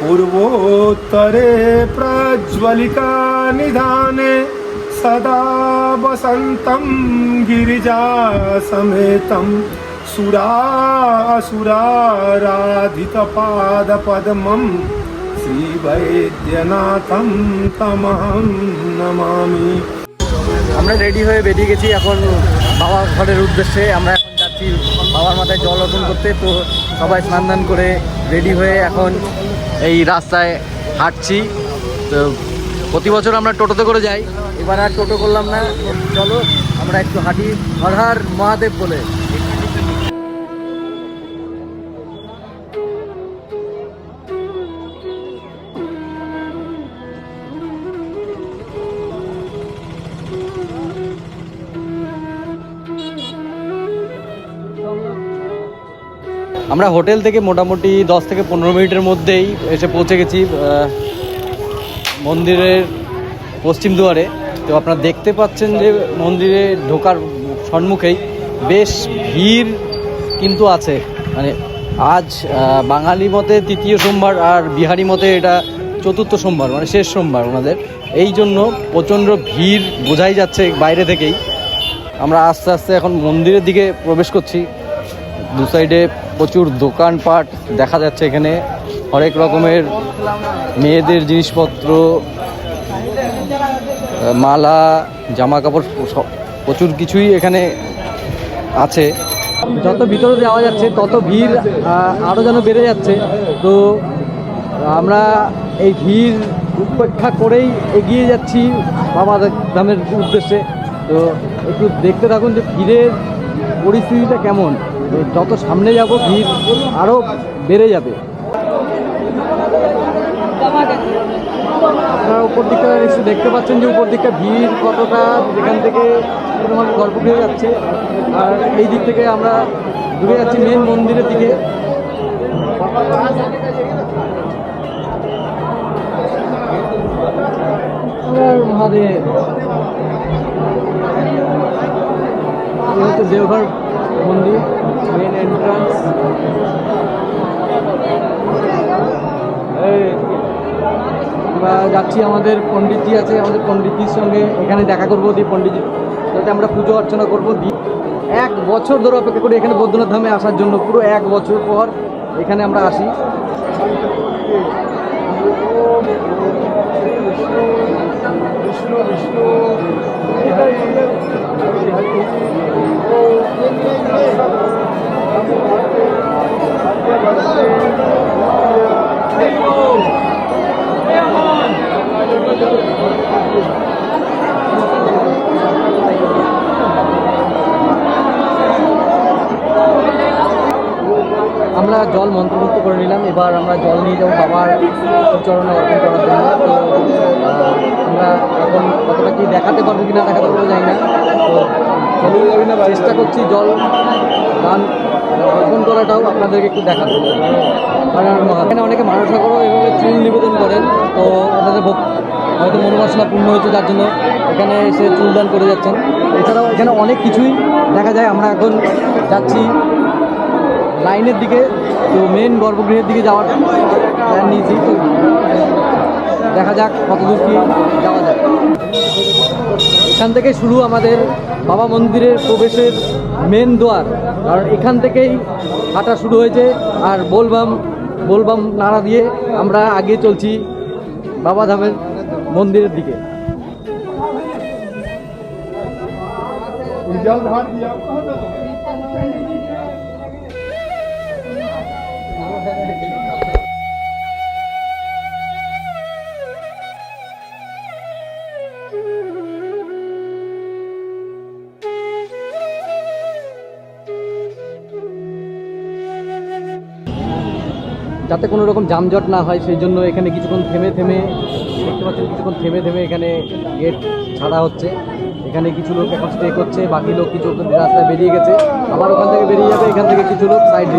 पूर्वोत्तरे प्रज्वलिका निधाने सदा वसन्तं गिरिजासमेतं सुरासुराराधितपादपद्मं श्रीवैद्यनाथं तमहं नमामि আমরা রেডি হয়ে বেরিয়ে গেছি এখন বাবার ঘরের উদ্দেশ্যে আমরা এখন যাচ্ছি বাবার মাথায় জল অর্পণ করতে তো সবাই স্নান দান করে রেডি হয়ে এখন এই রাস্তায় হাঁটছি। তো প্রতি বছর আমরা টোটোতে করে যাই। এবার আর টোটো করলাম না। চলো, আমরা একটু হাঁটি হরহার হর মহাদেব বলে। আমরা হোটেল থেকে মোটামুটি দশ থেকে পনেরো মিনিটের মধ্যেই এসে পৌঁছে গেছি মন্দিরের পশ্চিম দুয়ারে। তো আপনারা দেখতে পাচ্ছেন যে মন্দিরে ঢোকার সম্মুখেই বেশ ভিড় কিন্তু আছে। মানে আজ বাঙালি মতে তৃতীয় সোমবার আর বিহারি মতে এটা চতুর্থ সোমবার মানে শেষ সোমবার ওনাদের। এই জন্য প্রচণ্ড ভিড় বোঝাই যাচ্ছে বাইরে থেকেই। আমরা আস্তে আস্তে এখন মন্দিরের দিকে প্রবেশ করছি। দু সাইডে প্রচুর দোকানপাট দেখা যাচ্ছে এখানে। হরেক রকমের মেয়েদের জিনিসপত্র, মালা জামা কাপড় প্রচুর কিছুই এখানে আছে। যত ভিতরে যাওয়া যাচ্ছে, তত ভিড় আরও যেন বেড়ে যাচ্ছে। তো আমরা এই ভিড় উপেক্ষা করেই এগিয়ে যাচ্ছি বাবা ধামের উদ্দেশ্যে। তো একটু দেখতে থাকুন যে ভিড়ের পরিস্থিতিটা কেমন। যত সামনে যাব, ভিড় আরও বেড়ে যাবে। আপনারা উপর দিকটা এসে দেখতে পাচ্ছেন যে উপর দিকটা ভিড় কতটা, এখান থেকে গল্প খেয়ে যাচ্ছে। আর এই দিক থেকে আমরা ঘুরে যাচ্ছি মেন মন্দিরের দিকে। মহাদেব। দেওঘর মন্দির। মেন এন্ট্রান্স যাচ্ছি আমাদের পণ্ডিতজি আছে, আমাদের পণ্ডিতজির সঙ্গে। এখানে দেখা করব দিয়ে পণ্ডিতজি যাতে আমরা পুজো অর্চনা করব। দিয়ে এক বছর ধরে অপেক্ষা করি এখানে বৈদ্যনাথ ধামে আসার জন্য। পুরো এক বছর পর এখানে আমরা আসি। বিষ্ণু বিষ্ণু আমরা জল মন্ত্রমুক্ত করে নিলাম। এবার আমরা জল নিয়ে যাব বাবার চরণে অর্পণ করার জন্য। তো আমরা এখন কতটা কি দেখাতে পারব কিনা দেখাতে পারব জানি না। তো চেষ্টা করছি জল দান অর্পণ করাটাও আপনাদেরকে একটু দেখাবো। এখানে অনেকে মানসা করো এভাবে চুল নিবেদন করেন। তো ওনাদের হয়তো মনোবাসনা পূর্ণ হয়েছে, যার জন্য এখানে এসে চুলদান করে যাচ্ছেন। এছাড়াও এখানে অনেক কিছুই দেখা যায়। আমরা এখন যাচ্ছি লাইনের দিকে, তো মেন গর্ভগৃহের দিকে যাওয়ার প্ল্যান নিয়েছি। তো দেখা যাক কতদূর কি যাওয়া যায়। এখান থেকে শুরু আমাদের বাবা মন্দিরের প্রবেশের মেন দোয়ার। কারণ এখান থেকেই হাঁটা শুরু হয়েছে আর বলবাম বলবাম নাড়া দিয়ে আমরা আগে চলছি বাবা ধামের মন্দিরের দিকে। যাতে কোনো রকম যানজট না হয় সেই জন্য এখানে কিছুক্ষণ থেমে থেমে দেখতে পাচ্ছেন কিছুক্ষণ থেমে থেমে এখানে গেট ছাড়া হচ্ছে। এখানে কিছু লোক এখন স্টে করছে বাকি লোক কিছু রাস্তায় বেরিয়ে গেছে। আবার ওখান থেকে বেরিয়ে যাবে এখান থেকে কিছু লোক সাইড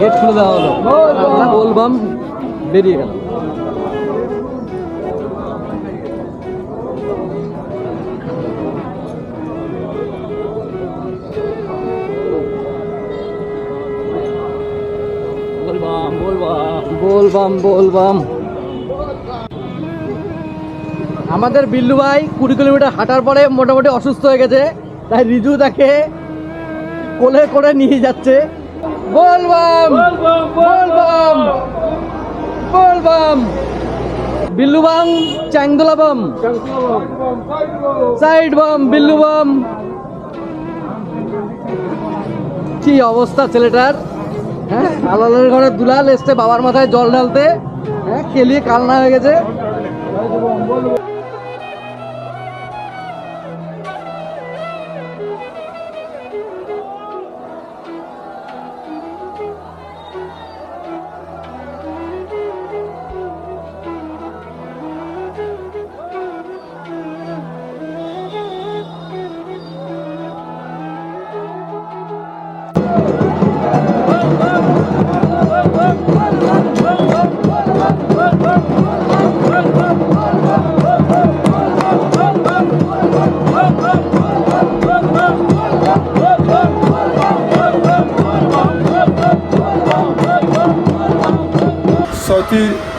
গেট খুলে দেওয়া হলো। আমরা বলবাম বেরিয়ে গেল। বলবাম বলবাম। আমাদের বিল্লু ভাই কুড়ি কিলোমিটার হাঁটার পরে মোটামুটি অসুস্থ হয়ে গেছে। তাই রিজু তাকে কোলে করে নিয়ে যাচ্ছে। বলবাম বলবাম বলবাম। বিল্লু বাম, চ্যাংদোলা বাম। সাইড বাম বিল্লুবাম কি অবস্থা ছেলেটার? হ্যাঁ আলালের ঘরে দুলাল এসছে বাবার মাথায় জল ঢালতে। হ্যাঁ খেলিয়ে কালনা হয়ে গেছে।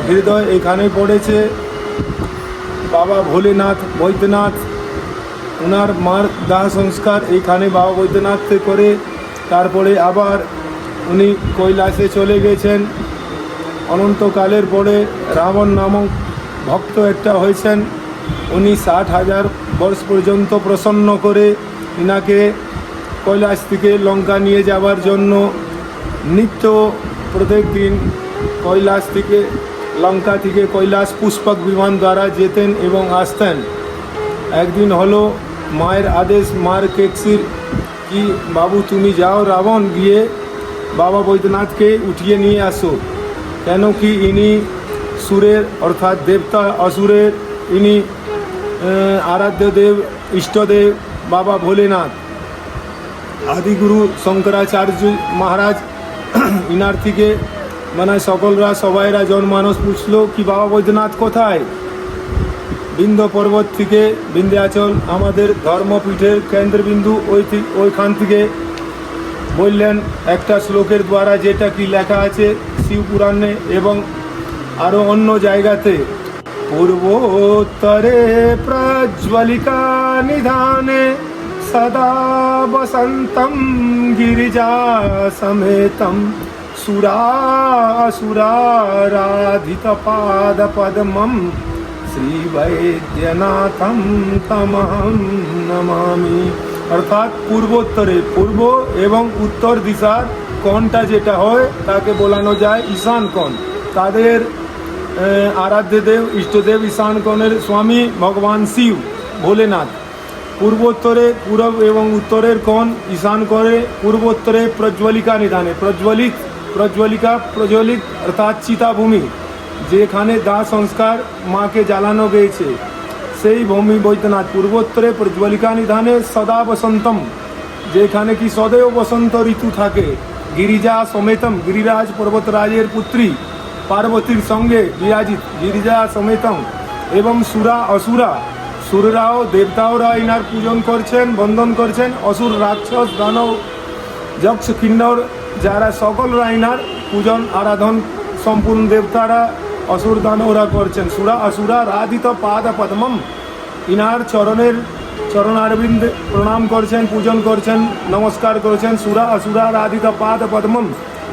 হৃদয় এখানে পড়েছে। বাবা ভোলেনাথ, বৈদ্যনাথ ওনার মার দাহ সংস্কার এইখানে বাবা বৈদ্যনাথ করে, তারপরে আবার উনি কৈলাসে চলে গেছেন। অনন্তকালের পরে রাবণ নামক ভক্ত একটা হয়েছেন। উনি ষাট হাজার বর্ষ পর্যন্ত প্রসন্ন করে ইনাকে কৈলাস থেকে লঙ্কা নিয়ে যাওয়ার জন্য নিত্য প্রত্যেক দিন কৈলাস থেকে লঙ্কা থেকে কৈলাস পুষ্পক বিমান দ্বারা যেতেন এবং আসতেন। একদিন হলো, মায়ের আদেশ, মার কেক্সির কি, বাবু, তুমি যাও রাবণ, গিয়ে বাবা বৈদ্যনাথকে উঠিয়ে নিয়ে আসো। কেন কি ইনি সুরের, অর্থাৎ দেবতা অসুরের, ইনি আরাধ্য দেব, ইষ্টদেব, বাবা ভোলেনাথ। আদিগুরু শঙ্করাচার্য মহারাজ, ইনার থেকে মানে সকলরা, সবাইরা জনমানস পুছলো কি বাবা বৈদ্যনাথ কোথায়? বিন্ধ্য পর্বত থেকে বিন্ধ্যাচল, আমাদের ধর্মপীঠের কেন্দ্রবিন্দু ওই ওইখান থেকে বললেন একটা শ্লোকের দ্বারা যেটা কি লেখা আছে শিবপুরাণে এবং আরও অন্য জায়গাতে, পূর্বোত্তরে প্রজ্বলিকা নিধানে সদা বসন্তম গিরিজা সমেতম সুরাসুরারাধিত পাদ পদ্মম শ্রী বৈদ্যনাথম তমহম নমামি অর্থাৎ পূর্বোত্তরে পূর্ব এবং উত্তর দিশার কোণটা যেটা হয় তাকে বলানো যায় ঈশান কোণ। তাদের আহ, আরাধ্য দেব ইষ্টদেব ঈশান কোণের স্বামী ভগবান শিব ভোলেনাথ। পূর্বোত্তরে পূর্ব এবং উত্তরের কোণ ঈশান করে পূর্বোত্তরে প্রজ্বলিকা নিধানে। প্রজ্বলিত প্রজ্বলিকা প্রজ্বলিত, অর্থাৎ চিতাভূমি, যেখানে দাহ সংস্কার মাকে জ্বালানো গিয়েছে সেই ভূমি বৈদ্যনাথ, পূর্বোত্তরে প্রজ্বলিকা নিধানে সদা বসন্তম, যেখানে কি সदैव বসন্ত ঋতু থাকে। গিরিজা সমেতম, গিরিরাজ পর্বতরাজের পুত্রী, পার্বতীর সঙ্গে বিরাজিত, গিরিজা সমেতম এবং সুরা অসুরা। সুররাও দেবতাওরা ইনার পূজন করছেন, বন্দন করছেন, অসুর রাক্ষস দানব যক্ষ কিন্নর যারা সকলরা ইনার পূজন, আরাধন, সম্পূর্ণ দেবতারা, অসুর দান ওরা করছেন। সুরা অসুরা রাধিত পাদ পদ্মম। ইনার চরণের চরণারবিন্দ প্রণাম করছেন, পূজন করছেন, নমস্কার করছেন। সুরা অসুরা রাধিত পাদ পদ্মম।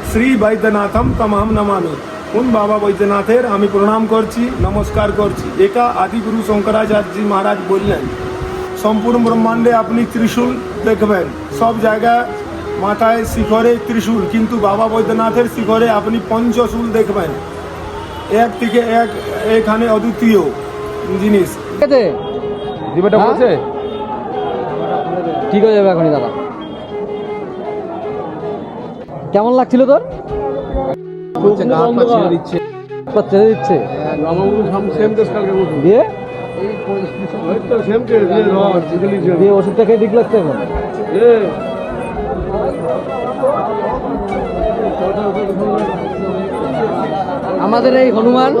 শ্রী বৈদ্যনাথম তমহম নমামি। কোন বাবা বৈদ্যনাথের আমি প্রণাম করছি, নমস্কার করছি। একা আদিগুরু শঙ্করাচার্য মহারাজ বললেন, সম্পূর্ণ ব্রহ্মাণ্ডে আপনি ত্রিশূল দেখবেন। সব জায়গায় মাথায় শিখরে ত্রিশূল কিন্তু বাবা বৈদ্যনাথের শিখরে আপনি পঞ্চশূল দেখবেন। এক থেকে এক এখানে অদ্বিতীয় জিনিস। ঠিক আছে? দিবেটা হ্যাঁ? বলছে ঠিক হয়ে যাবে এখনই দাদা। কেমন লাগছিল তোর? দিচ্ছে। দিচ্ছে? দিয়ে? ওষুধটা খেয়ে ঠিক লাগছে এখন? আমাদের এই হনুমান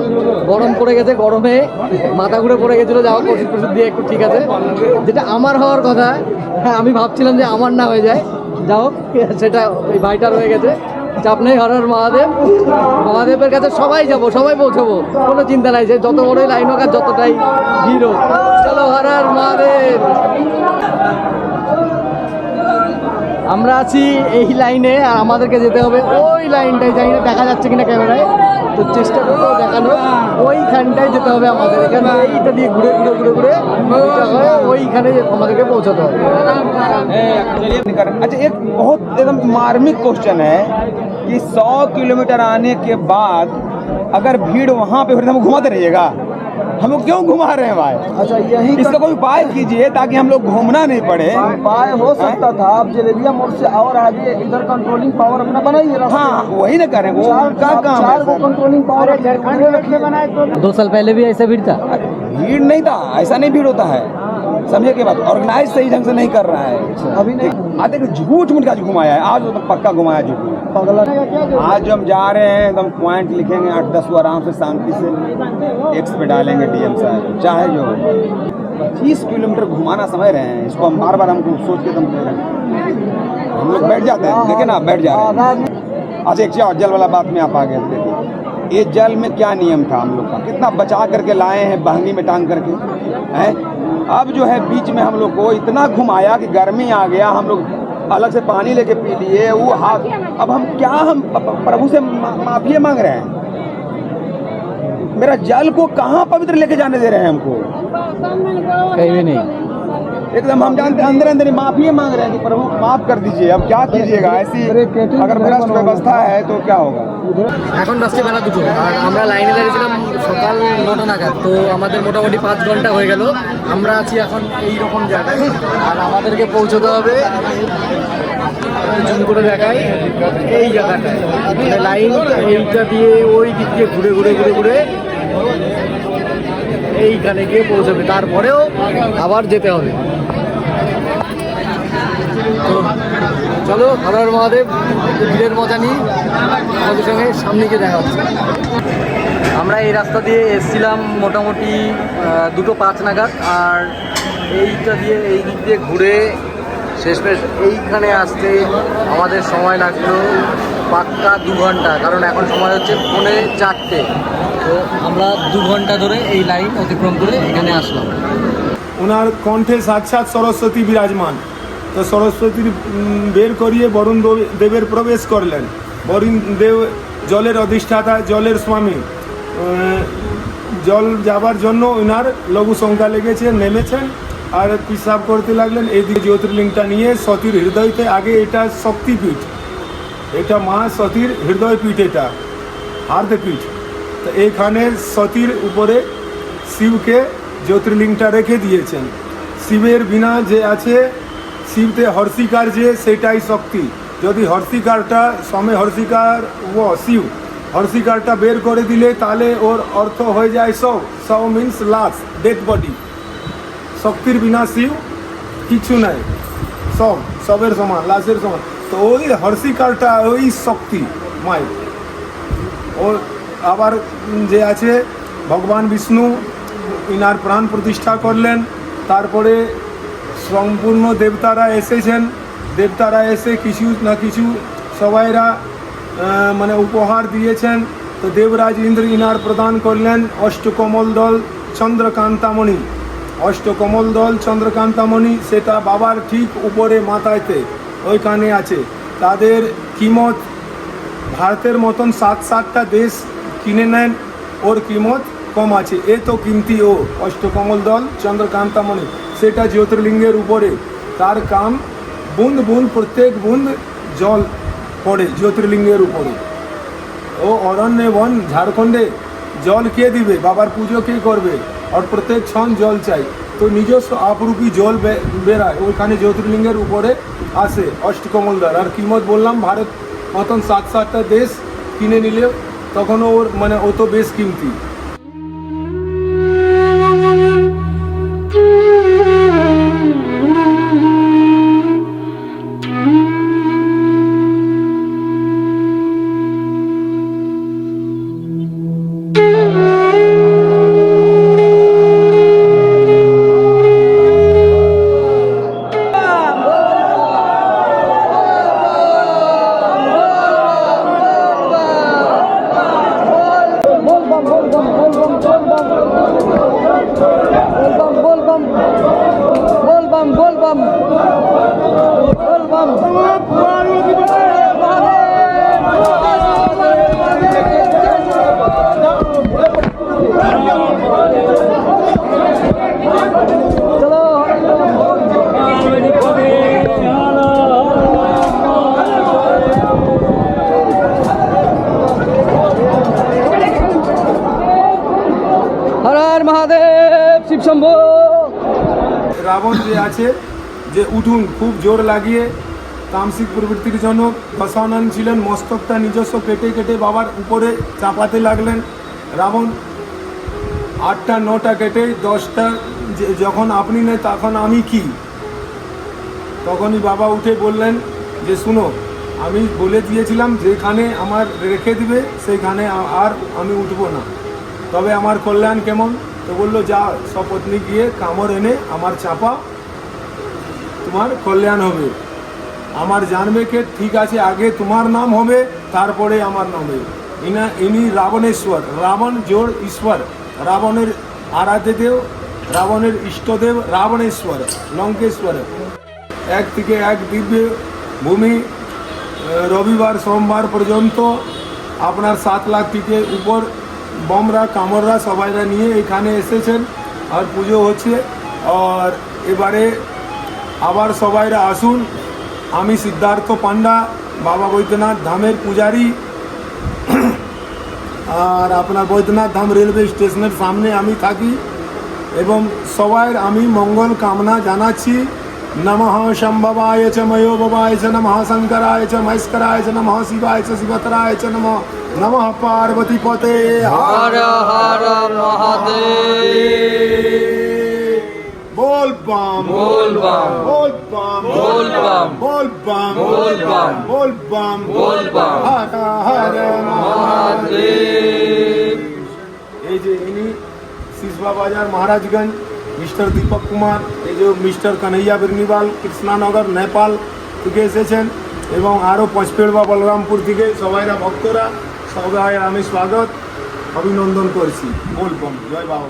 গরম পড়ে গেছে, গরমে মাথা ঘুরে পড়ে গেছিল যাওয়া ওষুধ টষুধ দিয়ে একটু ঠিক আছে। যেটা আমার হওয়ার কথা হ্যাঁ আমি ভাবছিলাম যে আমার না হয়ে যায়। যাও সেটা ওই ভাইটার হয়ে গেছে। চাপ নেই হরার মহাদেব। মহাদেবের কাছে সবাই যাব, সবাই পৌঁছাবো, কোনো চিন্তা নাই যে যত বড়ই লাইন হোক আর যতটাই ভিড় চলো হরার মহাদেব। আমরা আছি এই লাইনে আর আমাদেরকে যেতে হবে ওই লাইনটায় জানি না দেখা যাচ্ছে কিনা ক্যামেরায় তো চেষ্টা করবো দেখানো ওইখানটায় যেতে হবে আমাদের এখানে এইটা দিয়ে ঘুরে ঘুরে ঘুরে ঘুরে ওইটা হয়ে ওইখানে আমাদেরকে পৌঁছাতে হবে अच्छा एक बहुत एकदम मार्मिक क्वेश्चन है कि 100 किलोमीटर आने के बाद अगर भीड़ वहाँ पे हो रही है, तो हमको घुमाते रहिएगा हम लोग क्यों घुमा रहे हैं भाई? अच्छा यही इसका कोई उपाय कीजिए ताकि हम लोग घूमना नहीं पड़े। उपाय हो सकता था आप जलेबिया मोड़ से और आगे इधर कंट्रोलिंग पावर अपना बनाइए हाँ वही ना करें वो चार उनका काम है कंट्रोलिंग पावर झारखंड में रखिए बनाए तो दो साल पहले भी ऐसा भीड़ था? भीड़ नहीं था ऐसा नहीं भीड़ होता है। समझे के बाद ऑर्गेनाइज सही ढंग से नहीं कर रहा है। अभी नहीं। आज देखो झूठ मूठ का घुमाया है आज तो पक्का घुमाया झूठ। पगला। आज हम जा रहे हैं, एकदम पॉइंट लिखेंगे, आठ दस को आराम से शांति से। एक्स पे डालेंगे डीएम साहब। चाहे जो पच्चीस किलोमीटर घुमाना समझ रहे हैं। इसको हम बार बार हमको सोच के दम दे रहे हैं। हम लोग बैठ जाते हैं। देखिए ना बैठ जा रहे हैं। अच्छा एक चीज़ जल वाला बात में आप आ गए देखिए। ये जल में क्या नियम था हम लोग का? कितना बचा करके लाए हैं बहंगी में टांग करके, हैं? अब जो है, बीच में हम लोग को इतना घुमाया कि गर्मी आ गया, हम लोग अलग से पानी लेके पी लिए, वो हाथ अब हम क्या हम प्रभु से माफ़ी मांग रहे हैं? मेरा जल को कहाँ पवित्र लेके जाने दे रहे हैं हमको? कहीं भी नहीं। एकदम हम जानते हैं अंदर अंदर ही माफी मांग रहे हैं कि प्रभु माफ कर दीजिए अब क्या कीजिएगा ऐसी अगर भ्रष्ट व्यवस्था है तो क्या होगा এখন বাজছে বেলা দুটো আর আমরা লাইনে দাঁড়িয়েছিলাম সকাল নটা নাগাদ তো আমাদের মোটামুটি পাঁচ ঘন্টা হয়ে গেল আমরা আছি এখন এই রকম জায়গায় আর আমাদেরকে পৌঁছতে হবে জুম করে দেখাই এই জায়গাটায় মানে লাইন এইটা দিয়ে ওই দিক দিয়ে ঘুরে ঘুরে ঘুরে ঘুরে এইখানে গিয়ে পৌঁছবে, তারপরেও আবার যেতে হবে। চলো হরহর মহাদেব, ভিড়ের মজা নিই আমাদের সঙ্গে সামনে গিয়ে দেখা হচ্ছে আমরা এই রাস্তা দিয়ে এসছিলাম মোটামুটি দুটো পাঁচ নাগাদ, আর এইটা দিয়ে এই দিক দিয়ে ঘুরে শেষমেশ এইখানে আসতে আমাদের সময় লাগল পাক্কা দু ঘণ্টা, কারণ এখন সময় হচ্ছে পৌনে চারটে। তো আমরা দু ঘণ্টা ধরে এই লাইন অতিক্রম করে এখানে আসলাম। ওনার কণ্ঠে সাক্ষাৎ সরস্বতী বিরাজমান। তো সরস্বতীর বের করিয়ে বরুণ দেবের প্রবেশ করলেন। বরুণ দেব জলের অধিষ্ঠাতা, জলের স্বামী। জল যাবার জন্য ওনার লঘু সংখ্যা লেগেছে, নেমেছেন আর পিসাব করতে লাগলেন। এইদিকে জ্যোতির্লিঙ্গটা নিয়ে সতীর হৃদয়তে আগে এটা শক্তিপীঠ। এটা মা সতীর হৃদয়পীঠ এটা, হার্দপীঠ। তো এইখানে সতীর উপরে শিবকে জ্যোতির্লিঙ্গটা রেখে দিয়েছেন। শিবের বিনা যে আছে, শিবতে হর্ষিকার যে, সেটাই শক্তি। যদি হর্ষিকারটা সমে হর্ষিকার ও শিব হর্ষিকারটা বের করে দিলে, তাহলে ওর অর্থ হয়ে যায় সব। সব মিন্স লাশ ডেড বডি শক্তির বিনা শিব কিছু নাই। সব, সবের সমান লাশের সমান। তো ওই হর্ষিকারটা, ওই শক্তি, মায়ের। ও আবার যে আছে ভগবান বিষ্ণু, ইনার প্রাণ প্রতিষ্ঠা করলেন, তারপরে সম্পূর্ণ দেবতারা এসেছেন, দেবতারা এসে কিছু না কিছু সবাইরা মানে উপহার দিয়েছেন। তো দেবরাজ ইন্দ্র ইনার প্রদান করলেন অষ্টকমল দল চন্দ্রকান্তামণি। অষ্টকমল দল চন্দ্রকান্তামণি, সেটা বাবার ঠিক উপরে মাথায়তে ওইখানে আছে। তাদের কিমত ভারতের মতন সাত সাতটা দেশ কিনে নেন ওর কিমত কম আছে। এ তো কিমতি ও, অষ্টকমল দল চন্দ্রকান্তামণি সেটা জ্যোতির্লিঙ্গের উপরে। তার কাম বুন্দ বুন্দ প্রত্যেক বুন্দ জল পড়ে জ্যোতির্লিঙ্গের উপরে। ও অরণ্যে বন, ঝাড়খণ্ডে জল কে দিবে? বাবার পুজো কে করবে? আর প্রত্যেক ক্ষণ জল চাই। তো নিজস্ব আপরূপী জল বে- বেরায় ওইখানে জ্যোতির্লিঙ্গের উপরে আসে অষ্টকমল দ্বার আর কিমত বললাম, ভারত মতন সাত সাতটা দেশ কিনে নিলে তখন ওর মানে ও তো বেশ কিমতি। আছে যে উঠুন, খুব জোর লাগিয়ে তামসিক প্রবৃত্তির জন্য ফসানন ছিলেন, মস্তকটা নিজস্ব কেটে কেটে বাবার উপরে চাপাতে লাগলেন। রাবণ আটটা, নটা কেটে দশটা যখন আপনি নেই তখন আমি কি? তখনই বাবা উঠে বললেন যে, শুনো, আমি বলে দিয়েছিলাম যেখানে আমার রেখে দিবে, সেইখানে আর আমি উঠবো না। তবে আমার কল্যাণ কেমন? তো বলল, যা সপত্নী গিয়ে কামড় এনে আমার চাপা তোমার কল্যাণ হবে। আমার জানবে কে ঠিক আছে, আগে তোমার নাম হবে, তারপরে আমার নাম। হবে ইনা, ইনি রাবণেশ্বর, রাবণ জোর ঈশ্বর, রাবণের আরাধ্য দেব, রাবণের ইষ্টদেব রাবণেশ্বর, লঙ্কেশ্বর। এক থেকে এক দিব্য ভূমি রবিবার, সোমবার পর্যন্ত আপনার সাত লাখ থেকে উপর বমরা, কামররা সবাইরা নিয়ে এখানে এসেছেন। আর পুজো হচ্ছে। আর এবারে আবার সবাইরা আসুন। আমি সিদ্ধার্থ পান্ডা বাবা বৈদ্যনাথ ধামের পূজারী। আর আপনার বৈদ্যনাথ ধাম রেলওয়ে স্টেশনের সামনে আমি থাকি এবং সবাই আমি মঙ্গল কামনা জানাচ্ছি। নমঃ শম্ভবায় চ ময়োভবায় চ নমঃ শঙ্করায় চ মহেশ্বরায় চ নমঃ শিবায় চ শিবতরায় চ নমঃ। নমঃ Parvati পতে Har Har Mahadev. bomb, gold bomb, gold bomb, gold এই যে ইনি সিসবা বাজার মহারাজগঞ্জ মিস্টার দীপক কুমার এই যে মিস্টার কানাইয়া বিরনিবাল কৃষ্ণানগর নেপাল থেকে এসেছেন এবং আরও পঞ্চপেড় বা বলরামপুর থেকে সবাইরা ভক্তরা সবাই আমি স্বাগত অভিনন্দন করছি। বলবম জয় বাবা।